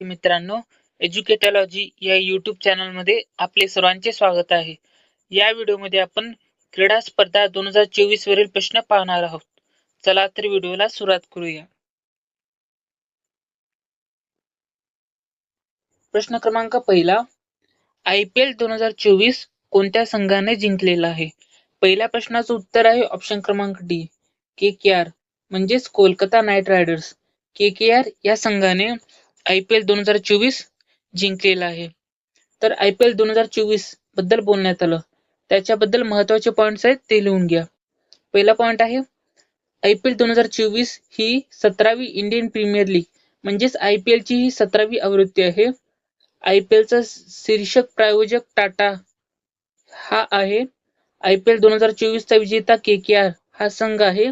मित्रांनो एज्युकेटॉलॉजी या युट्यूब चॅनलमध्ये आपले सर्वांचे स्वागत आहे. या व्हिडिओमध्ये आपण क्रीडा स्पर्धा दोन हजार चोवीस वरील प्रश्न पाहणार आहोत. चला तर व्हिडिओला सुरुवात करूया. प्रश्न क्रमांक पहिला आय पी एल दोन हजार चोवीस कोणत्या संघाने जिंकलेला आहे? पहिल्या प्रश्नाचं उत्तर आहे ऑप्शन क्रमांक डी के के आर म्हणजेच Kolkata Knight Riders. K K R या संघाने आय पी एल दोन हजार चोवीस जिंकलेला आहे. तर आय पी एल दोन हजार चोवीसबद्दल बोलण्यात आलं. त्याच्याबद्दल महत्त्वाचे पॉईंट्स आहेत ते लिहून घ्या. पहिला पॉईंट आहे आय पी एल दोन हजार चोवीस ही सतरावी इंडियन प्रीमियर लीग म्हणजेच आय पी एलची ही सतरावी आवृत्ती आहे. आय पी एलचा शीर्षक प्रायोजक टाटा हा आहे. आय पी एल दोन हजार चोवीसचा विजेता के के आर हा संघ आहे.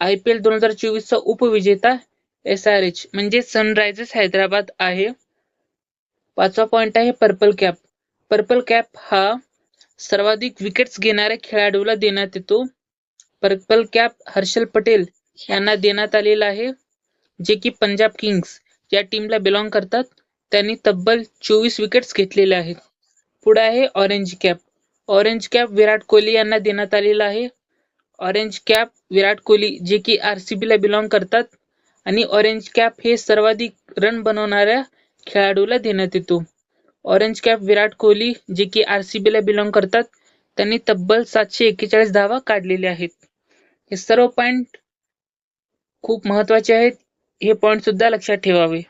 आय पी एल दोन हजार चोवीसचा उपविजेता एस आर एच म्हणजे सनरायझर्स हैदराबाद आहे. पाचवा पॉइंट आहे पर्पल कॅप पर्पल कॅप हा सर्वाधिक विकेट्स घेणाऱ्या खेळाडूला देण्यात येतो. पर्पल कॅप हर्षल पटेल यांना देण्यात आलेला आहे, जे की पंजाब किंग्स या टीमला बिलॉंग करतात. त्यांनी तब्बल चोवीस विकेट्स घेतलेले आहेत. पुढे आहे orange cap orange cap Virat Kohli यांना देण्यात आलेला आहे. ऑरेंज कॅप विराट कोहली, जे की आर सी बीला बिलॉंग करतात. आणि ऑरेंज कॅप हे सर्वाधिक रन बनवणाऱ्या खेळाडूला देण्यात येतो. ऑरेंज कॅप विराट कोहली जे की आर सी बीला बिलॉंग करतात त्यांनी तब्बल सातशे एक्केचाळीस धावा काढलेल्या आहेत. हे सर्व पॉइंट खूप महत्त्वाचे आहेत. हे पॉइंट सुद्धा लक्षात ठेवावे.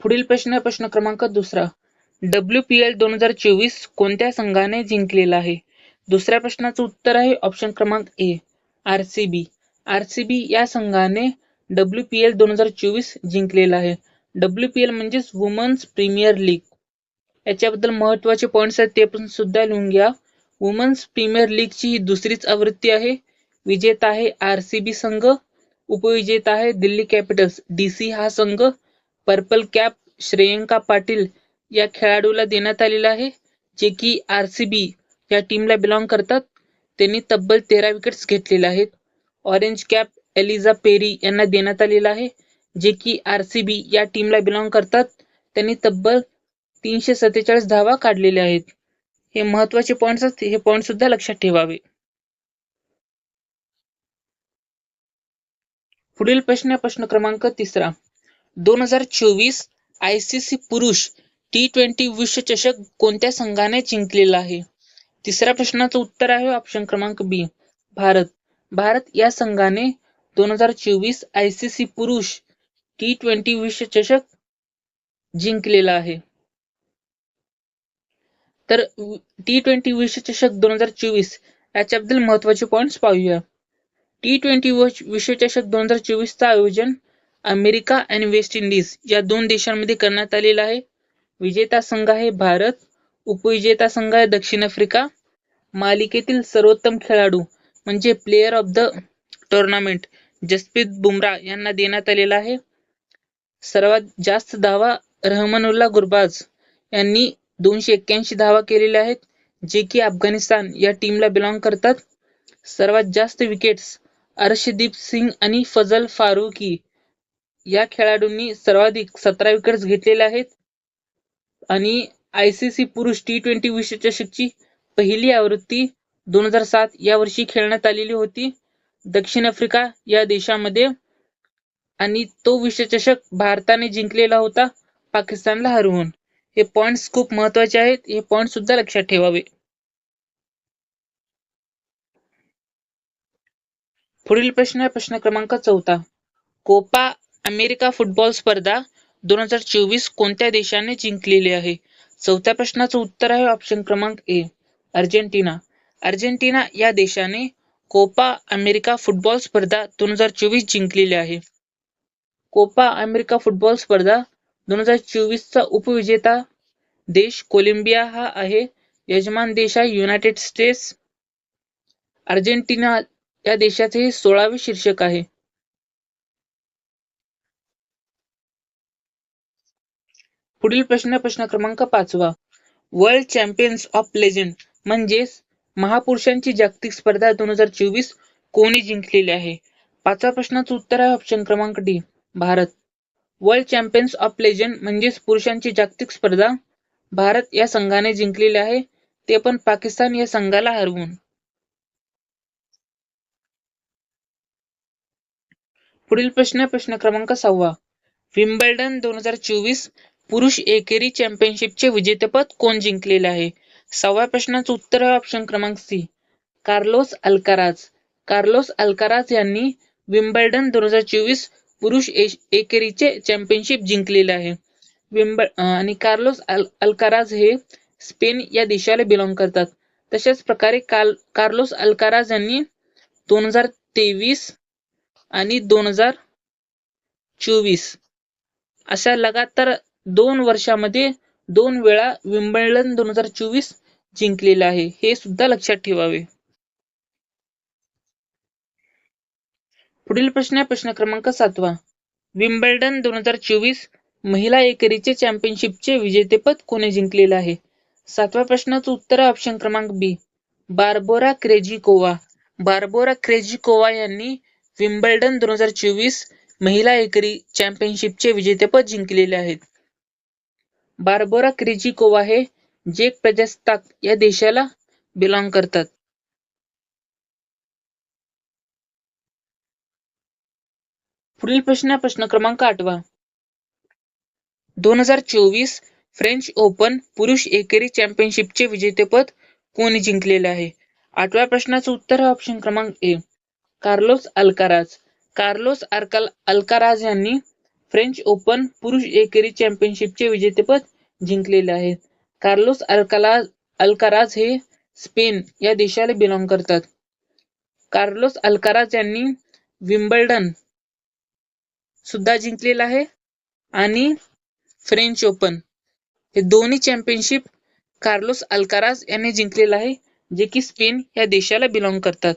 पुढील प्रश्न प्रश्न क्रमांक दुसरा. डब्ल्यू पी एल दोन हजार चोवीस कोणत्या संघाने जिंकलेला आहे? दुसऱ्या प्रश्नाचं उत्तर आहे ऑप्शन क्रमांक A R C B R C B या संघाने डब्ल्यू पी एल दोन हजार चोवीस जिंकलेला आहे. डब्ल्यू पी एल म्हणजेच वुमन्स प्रीमियर लीग याच्याबद्दल महत्त्वाचे पॉईंट्स आहेत ते पण सुद्धा लिहून घ्या. वुमन्स प्रीमियर लीगची ही दुसरीच आवृत्ती आहे. विजेता आहे आर सी बी संघ. उपविजेता आहे दिल्ली कॅपिटल्स डीसी हा संघ. पर्पल कॅप श्रेयंका पाटील या खेळाडूला देण्यात आलेला आहे जे की आर सी बी या टीमला बिलॉंग करतात. त्यांनी तब्बल तेरा विकेट्स घेतलेले आहेत. ऑरेंज कॅप एलिझा पेरी यांना देण्यात आलेला आहे जे की आर सी बी या टीमला बिलॉंग करतात. त्यांनी तब्बल तीनशे सत्तेचाळीस धावा काढलेल्या आहेत. हे महत्त्वाचे पॉईंट्स असते हे पॉईंट सुद्धा लक्षात ठेवावे. पुढील प्रश्न प्रश्न क्रमांक तिसरा. दोन हजार चोवीस आय सी सी पुरुष टी ट्वेंटी विश्वचषक कोणत्या संघाने जिंकलेला आहे? तिसऱ्या प्रश्नाचं उत्तर आहे ऑप्शन क्रमांक बी भारत. भारत या संघाने दोन हजार चोवीस आय सी सी पुरुष टी ट्वेंटी विश्वचषक जिंकलेला आहे. तर टी ट्वेंटी विश्वचषक दोन हजार चोवीस याच्याबद्दल महत्त्वाचे पॉइंट्स पाहूया. टी ट्वेंटी विश्वचषक दोन हजार चोवीसचं आयोजन अमेरिका आणि वेस्ट इंडिज या दोन देशांमध्ये करण्यात आलेलं आहे. विजेता संघ आहे भारत. उपविजेता संघ आहे दक्षिण आफ्रिका. मालिकेतील सर्वोत्तम खेळाडू म्हणजे player of the tournament Jasprit Bumrah यांना देण्यात आलेला आहे. सर्वात जास्त धावा रहमानुल्ला गुरबाज यांनी दोनशे एक्क्याऐंशी धावा केलेल्या आहेत जे की अफगाणिस्तान या टीमला बिलॉंग करतात. सर्वात जास्त विकेट्स अर्शदीप सिंग आणि फजल फारुकी या खेळाडूंनी सर्वाधिक सतरा विकेट्स घेतलेल्या आहेत. आणि आय सी सी पुरुष टी ट्वेंटी विश्वचषकची पहिली आवृत्ती दोन हजार सात या वर्षी खेळण्यात आलेली होती. दक्षिण आफ्रिका या देशामध्ये आणि तो विश्वचषक भारताने जिंकलेला होता पाकिस्तानला हरवून. हे पॉइंट्स खूप महत्त्वाचे आहेत. हे पॉइंट सुद्धा लक्षात ठेवावे. पुढील प्रश्न आहे प्रश्न क्रमांक चौथा. कोपा अमेरिका फुटबॉल स्पर्धा दोन हजार चोवीस कोणत्या देशाने जिंकलेली आहे? चौथ्या प्रश्नाचं उत्तर आहे ऑप्शन क्रमांक ए अर्जेंटिना. अर्जेंटिना या देशाने कोपा अमेरिका फुटबॉल स्पर्धा दोन हजार चोवीस जिंकलेली आहे. कोपा अमेरिका फुटबॉल स्पर्धा दोन हजार चोवीसचा उपविजेता देश कोलंबिया हा आहे. यजमान देश आहे युनायटेड स्टेट्स अर्जेंटिना या देशाचे हे सोळावे शीर्षक आहे. पुढील प्रश्न प्रश्न क्रमांक पाचवा. वर्ल्ड चॅम्पियन्स ऑफ लेजंड म्हणजेच महापुरुषांची जागतिक स्पर्धा दोन हजार चोवीस कोणी जिंकलेली आहे? पाचव्या प्रश्नाचं उत्तर आहे ऑप्शन क्रमांक D Bharat. World champions of legend म्हणजेच पुरुषांची जागतिक स्पर्धा. भारत या संघाने जिंकलेली आहे ते पण पाकिस्तान या संघाला हरवून. पुढील प्रश्न प्रश्न क्रमांक सहावा. विम्बल्डन दोन हजार चोवीस पुरुष एकेरी चॅम्पियनशिपचे विजेतेपद कोण जिंकलेले आहे? सहाव्या प्रश्नाचं उत्तर आहे ऑप्शन क्रमांक C Carlos Alcaraz. Carlos Alcaraz यांनी विम्बल्डन दोन हजार चोवीस पुरुष एकेरीचे चॅम्पियनशिप जिंकलेले आहे. विम्बल आणि कार्लोस अल अल्काराज हे स्पेन या देशाला बिलॉंग करतात. तशाच प्रकारे काल कार्लोस अल्काराज यांनी दोन हजार तेवीस आणि दोन हजार चोवीस अशा लगातार दोन वर्षामध्ये दोन वेळा विम्बल्डन दोन हजार चोवीस जिंकलेलं आहे. हे सुद्धा लक्षात ठेवावे. पुढील प्रश्न आहे प्रश्न क्रमांक सातवा. विम्बल्डन दोन हजार चोवीस महिला एकेरीचे चॅम्पियनशिपचे विजेतेपद कोणी जिंकलेले आहे? सातव्या प्रश्नाचं उत्तर आहे ऑप्शन क्रमांक B Barbora Krejcikova Barbora Krejcikova यांनी विम्बल्डन दोन हजार चोवीस महिला एकेरी चॅम्पियनशिपचे विजेतेपद जिंकलेले आहेत. बार्बोरा क्रिजिकोवा हे जेक प्रजासत्ताक या देशाला बिलॉंग करतात. पुढील प्रश्न प्रश्न क्रमांक आठवा. दोन हजार चोवीस फ्रेंच ओपन पुरुष एकेरी चॅम्पियनशिपचे विजेतेपद कोणी जिंकलेले आहे? आठव्या प्रश्नाचं उत्तर आहे ऑप्शन क्रमांक ए. Carlos Alcaraz. कार्लोस अल्काल अल्काराज यांनी फ्रेंच ओपन पुरुष एकेरी चॅम्पियनशिपचे विजेतेपद जिंकलेले आहे. कार्लोस अल्कालाज अल्काराज हे स्पेन या देशाला बिलॉंग करतात. कार्लोस अल्काराज यांनी विम्बल्डन सुद्धा जिंकलेला आहे आणि फ्रेंच ओपन. हे दोन्ही चॅम्पियनशिप कार्लोस अल्काराज यांनी जिंकलेला आहे जे की स्पेन या देशाला बिलॉंग करतात.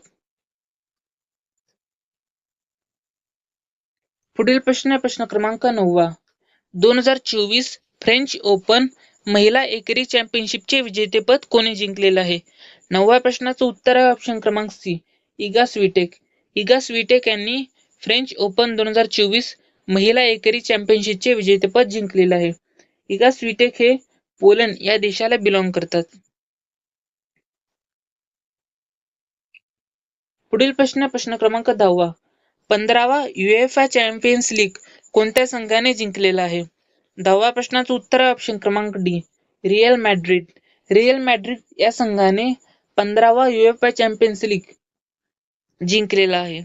पुढील प्रश्न प्रश्न क्रमांक नववा. दोन हजार चोवीस फ्रेंच ओपन महिला एकेरी चॅम्पियनशिपचे विजेतेपद कोणी जिंकलेलं आहे? नवव्या प्रश्नाचं उत्तर आहे ऑप्शन क्रमांक C Iga Swiatek. Iga Swiatek यांनी फ्रेंच ओपन दोन हजार चोवीस महिला एकेरी चॅम्पियनशिपचे विजेतेपद जिंकलेलं आहे. इगा स्विटेक हे पोलंड या देशाला बिलॉंग करतात. पुढील प्रश्न प्रश्न क्रमांक दहावा. पंधरावा युएफा चॅम्पियन्स लीग कोणत्या संघाने जिंकलेला आहे? दहाव्या प्रश्नाचं उत्तर आहे ऑप्शन क्रमांक D Real Madrid Real Madrid या संघाने पंधरावा युएफा चॅम्पियन्स लीग जिंकलेला आहे.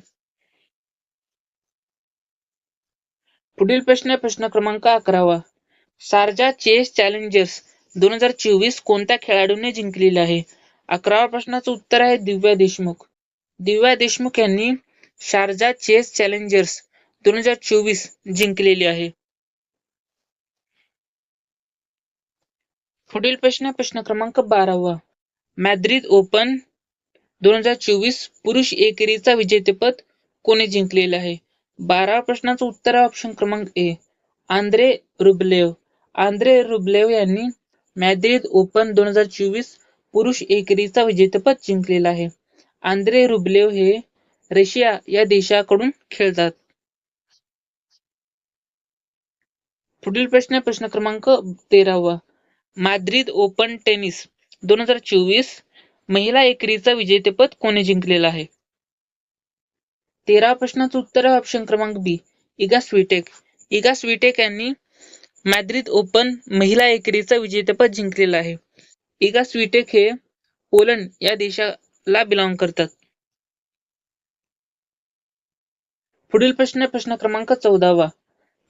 पुढील प्रश्न प्रश्न क्रमांक अकरावा. सारजा चेस चॅलेंजर्स दोन हजार चोवीस कोणत्या खेळाडूने जिंकलेला आहे? अकराव्या प्रश्नाचं उत्तर आहे दिव्या देशमुख. दिव्या देशमुख यांनी शारजा चेस चॅलेंजर्स दोन हजार चोवीस जिंकलेली आहे. पुढील प्रश्न प्रश्न क्रमांक बारावा. मॅद्रिद ओपन दोन हजार चोवीस पुरुष एकेरीचा विजेतेपद कोणी जिंकलेले आहे? बाराव्या प्रश्नाचं उत्तर ऑप्शन क्रमांक A Andrey Rublev. Andrey Rublev यांनी मॅद्रिद ओपन दोन हजार चोवीस पुरुष एकेरीचा विजेतेपद जिंकलेला आहे. आंद्रे रुबलेव हे रशिया या देशाकडून खेळतात. पुढील प्रश्न प्रश्न क्रमांक तेरावा. माद्रिद ओपन टेनिस दोन हजार चोवीस महिला एकेरीचा विजेतेपद कोणी जिंकलेला आहे? तेरा प्रश्नाचं उत्तर आहे ऑप्शन क्रमांक बी इगा स्वीटेक. इगा स्वीटेक यांनी मॅद्रिद ओपन महिला एकेरीचा विजेतेपद जिंकलेला आहे. इगा स्वीटेक हे पोलंड या देशाला बिलॉंग करतात. पुढील प्रश्न प्रश्न क्रमांक चौदावा.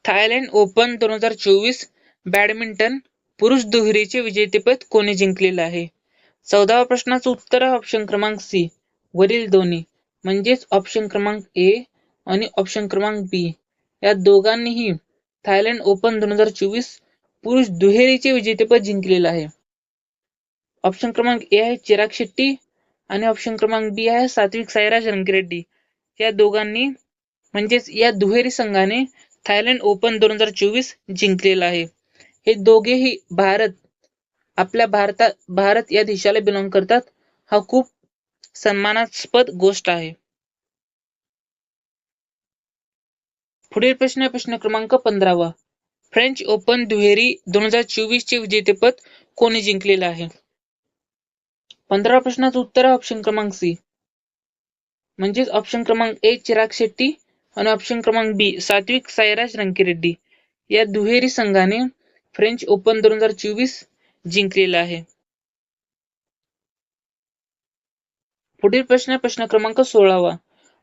थायलंड ओपन दोन हजार चोवीस बॅडमिंटन पुरुष दुहेरीचे विजेतेपद कोणी जिंकलेलं आहे? चौदाव्या प्रश्नाचं उत्तर आहे ऑप्शन क्रमांक सी वरील दोन्ही. म्हणजेच ऑप्शन क्रमांक ए आणि ऑप्शन क्रमांक बी या दोघांनीही थायलंड ओपन दोन हजार चोवीस पुरुष दुहेरीचे विजेतेपद जिंकलेलं आहे. ऑप्शन क्रमांक ए आहे चिराग शेट्टी आणि ऑप्शन क्रमांक बी आहे सात्विक साईराज रंगिरेड्डी. या दोघांनी म्हणजेच या दुहेरी संघाने थायलंड ओपन दोन हजार चोवीस जिंकलेला आहे. हे दोघेही भारत आपल्या भारतात भारत या देशाला बिलॉंग करतात. हा खूप सन्मानास्पद गोष्ट आहे. पुढील प्रश्न प्रश्न क्रमांक पंधरावा. फ्रेंच ओपन दुहेरी दोन हजार चोवीस चे विजेतेपद कोणी जिंकलेलं आहे? पंधरा प्रश्नाचं उत्तर ऑप्शन क्रमांक सी म्हणजेच ऑप्शन क्रमांक ए चिराग शेट्टी आणि ऑप्शन क्रमांक बी सात्विक साईराज रंकीरेड्डी. या दुहेरी संघाने फ्रेंच ओपन दोन हजार चोवीस जिंकलेला आहे. पुढील प्रश्न प्रश्न क्रमांक सोळावा.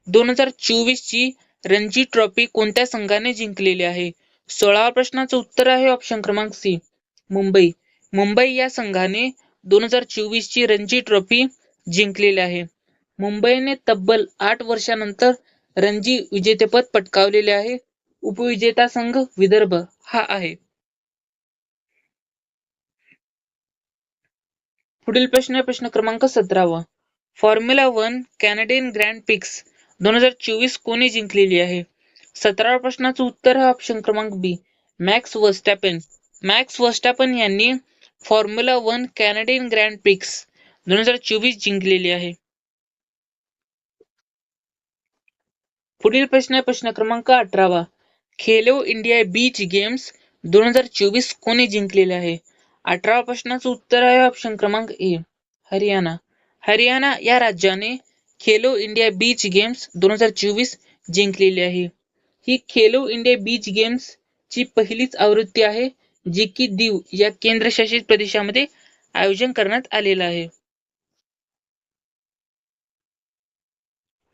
दोन हजार चोवीस ची रणजी ट्रॉफी कोणत्या संघाने जिंकलेली आहे? सोळाव्या प्रश्नाचं उत्तर आहे ऑप्शन क्रमांक सी मुंबई. मुंबई या संघाने दोन हजार चोवीस ची रणजी ट्रॉफी जिंकलेली आहे. मुंबईने तब्बल आठ वर्षानंतर रणजी विजेतेपद पटकावलेले आहे. उपविजेता संघ विदर्भ हा आहे. पुढील प्रश्न प्रश्न क्रमांक सतरावा. Formula One Canadian Grand Prix दोन हजार चोवीस कोणी जिंकलेली आहे? सतराव्या प्रश्नाचं उत्तर आहे ऑप्शन क्रमांक बी मॅक्स वस्टॅपन मॅक्स वस्टॅपन यांनी Formula One Canadian Grand Prix दोन हजार चोवीस जिंकलेली आहे. पुढील प्रश्न आहे प्रश्न क्रमांक अठरावा. खेलो इंडिया बीच गेम्स दोन हजार चोवीस कोणी जिंकलेले आहे? अठरावा प्रश्नाचं उत्तर आहे ऑप्शन क्रमांक ए हरियाणा. हरियाणा या राज्याने खेलो इंडिया बीच गेम्स दोन हजार चोवीस जिंकलेली आहे. ही खेलो इंडिया बीच गेम्स ची पहिलीच आवृत्ती आहे जी की दीव या केंद्रशासित प्रदेशामध्ये आयोजन करण्यात आलेलं आहे.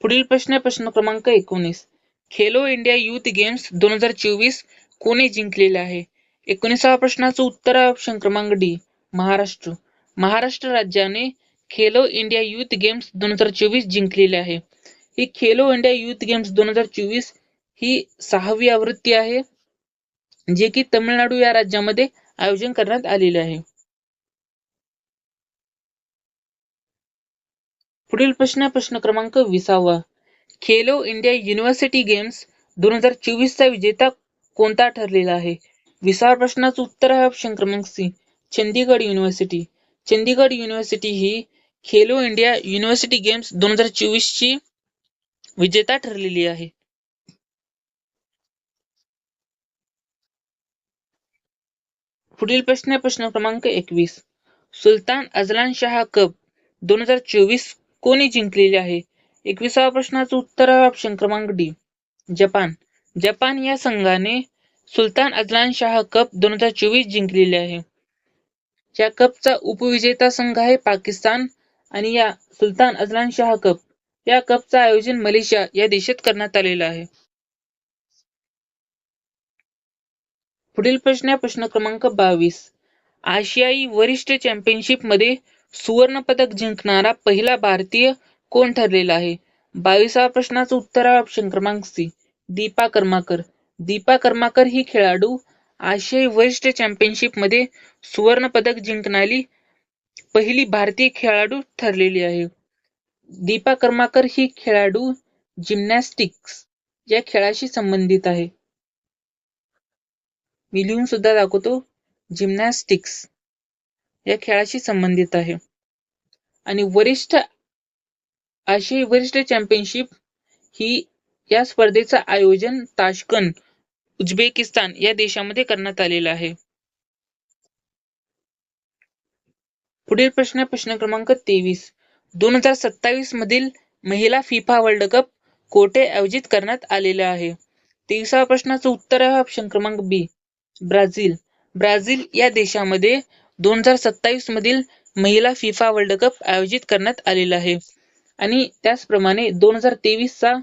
पुढील प्रश्न प्रश्न क्रमांक एकोणीस. खेलो इंडिया युथ गेम्स दोन हजार चोवीस कोणी जिंकलेले आहे? एकोणीसाव्या प्रश्नाचं उत्तर आहे ऑप्शन क्रमांक डी महाराष्ट्र. महाराष्ट्र राज्याने खेलो इंडिया युथ गेम्स दोन हजार चोवीस जिंकलेले आहे. ही खेलो इंडिया युथ गेम्स दोन हजार चोवीस ही सहावी आवृत्ती आहे जे की तमिळनाडू या राज्यामध्ये आयोजन करण्यात आलेले आहे. पुढील प्रश्न प्रश्न क्रमांक विसावा. खेलो इंडिया युनिव्हर्सिटी गेम्स दोन हजार चोवीसचा विजेता कोणता ठरलेला आहे? विसावा प्रश्नाचं उत्तर आहे ऑप्शन क्रमांक C Chandigarh university. Chandigarh university ही खेलो इंडिया युनिव्हर्सिटी गेम्स दोन हजार चोवीस ची विजेता ठरलेली आहे. पुढील प्रश्न प्रश्न क्रमांक एकवीस. सुलतान अजलान शाह कप दोन हजार चोवीस कोणी जिंकलेले आहे? एकविसाव्या प्रश्नाचं उत्तर आहे ऑप्शन क्रमांक डी जपान. जपान या संघाने सुलतान अजलान शाह कप दोन हजार चोवीस जिंकलेले आहे. या कपचा उपविजेता संघ आहे पाकिस्तान आणि या सुलतान अजलान शाह कप या कपचं आयोजन मलेशिया या देशात करण्यात आलेलं आहे. पुढील प्रश्न आहे प्रश्न क्रमांक बावीस. आशियाई वरिष्ठ चॅम्पियनशिपमध्ये सुवर्ण पदक जिंकणारा पहिला भारतीय कोण ठरलेला आहे? बावीसाव्या प्रश्नाचं उत्तर आहे ऑप्शन क्रमांक सी दीपा कर्माकर. दीपा कर्माकर ही खेळाडू आशियाई वरिष्ठ चॅम्पियनशिपमध्ये सुवर्ण पदक जिंकणारी पहिली भारतीय खेळाडू ठरलेली आहे. दीपा कर्माकर ही खेळाडू जिम्नॅस्टिक्स या खेळाशी संबंधित आहे. मी लिहून सुद्धा दाखवतो. जिम्नॅस्टिक्स या खेळाशी संबंधित आहे. आणि वरिष्ठ आशियाई वरिष्ठ चॅम्पियनशिप ही या स्पर्धेचं आयोजन ताशकन उझबेकिस्तान या देशामध्ये करण्यात आलेलं आहे. पुढील प्रश्न प्रश्न क्रमांक तेवीस. दोन हजार सत्तावीस मधील महिला फिफा वर्ल्ड कप कोठे आयोजित करण्यात आलेला आहे. तेविसाव्या प्रश्नाचं उत्तर आहे ऑप्शन क्रमांक बी. ब्राझील. ब्राझील या देशामध्ये दोन हजार सत्तावीस मधील महिला फिफा वर्ल्ड कप आयोजित करण्यात आलेला आहे. आणि त्याचप्रमाणे दोन हजार तेवीस चा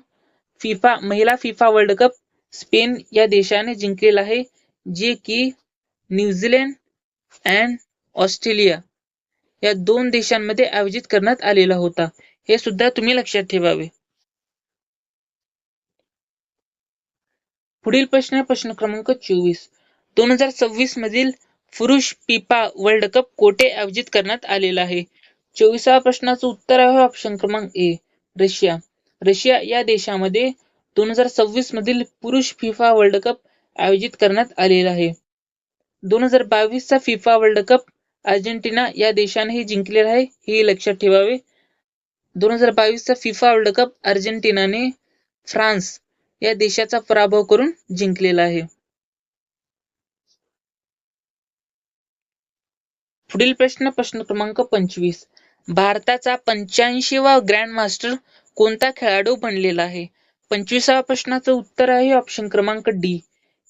फिफा महिला फिफा वर्ल्ड कप स्पेन या देशाने जिंकलेला आहे जे की न्यूझीलंड अँड ऑस्ट्रेलिया या दोन देशांमध्ये आयोजित करण्यात आलेला होता. हे सुद्धा तुम्ही लक्षात ठेवावे. पुढील प्रश्न प्रश्न क्रमांक चोवीस. दोन हजार सव्वीस मधील पुरुष पिपा वर्ल्ड कप कोठे आयोजित करण्यात आलेला आहे. चोवीसाव्या प्रश्नाचं उत्तर आहे ऑप्शन क्रमांक ए रशिया. रशिया या देशामध्ये दोन हजार सव्वीस मधील पुरुष फिफा वर्ल्ड कप आयोजित करण्यात आलेला आहे. दोन हजार बावीसचा फिफा वर्ल्ड कप अर्जेंटिना या देशानेही जिंकलेला आहे हे लक्षात ठेवावे. दोन हजार बावीसचा फिफा वर्ल्ड कप अर्जेंटिनाने फ्रान्स या देशाचा पराभव करून जिंकलेला आहे. पुढील प्रश्न प्रश्न क्रमांक पंचवीस. भारताचा पंच्याऐंशीवा ग्रँड मास्टर कोणता खेळाडू बनलेला आहे? पंचवीसाव्या प्रश्नाचं उत्तर आहे ऑप्शन क्रमांक D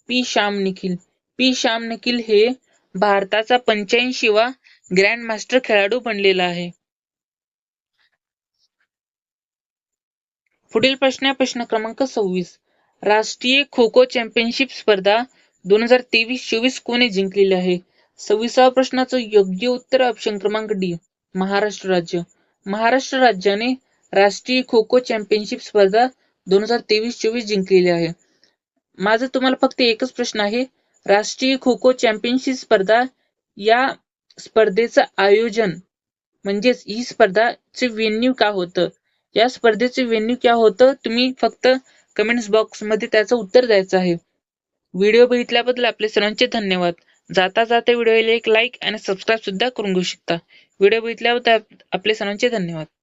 P. Shyam Nikhil. P. Shyam Nikhil हे भारताचा पंच्याऐंशीवा ग्रँड मास्टर खेळाडू बनलेला आहे. पुढील प्रश्न आहे प्रश्न क्रमांक सव्वीस. राष्ट्रीय खो खो चॅम्पियनशिप स्पर्धा दोन हजार तेवीस चोवीस कोणी जिंकलेली आहे? सव्वीसाव्या प्रश्नाचं योग्य उत्तर ऑप्शन क्रमांक डी महाराष्ट्र राज्य. महाराष्ट्र राज्याने राष्ट्रीय खो खो चॅम्पियनशिप स्पर्धा दोन हजार तेवीस चोवीस जिंकलेली आहे. माझा तुम्हाला फक्त एकच प्रश्न आहे. राष्ट्रीय खो खो चॅम्पियनशिप स्पर्धा या स्पर्धेचं आयोजन म्हणजेच ही स्पर्धाचे वेन्यू का होतं? या स्पर्धेचे वेन्यू क्या होतं? तुम्ही फक्त कमेंट्स बॉक्समध्ये त्याचं उत्तर द्यायचं आहे. व्हिडिओ बघितल्याबद्दल आपले सर्वांचे धन्यवाद. जाता जाता व्हिडिओला एक लाईक आणि सबस्क्राईब सुद्धा करून घेऊ शकता. व्हिडिओ बघितल्याबद्दल आपले सर्वांचे धन्यवाद.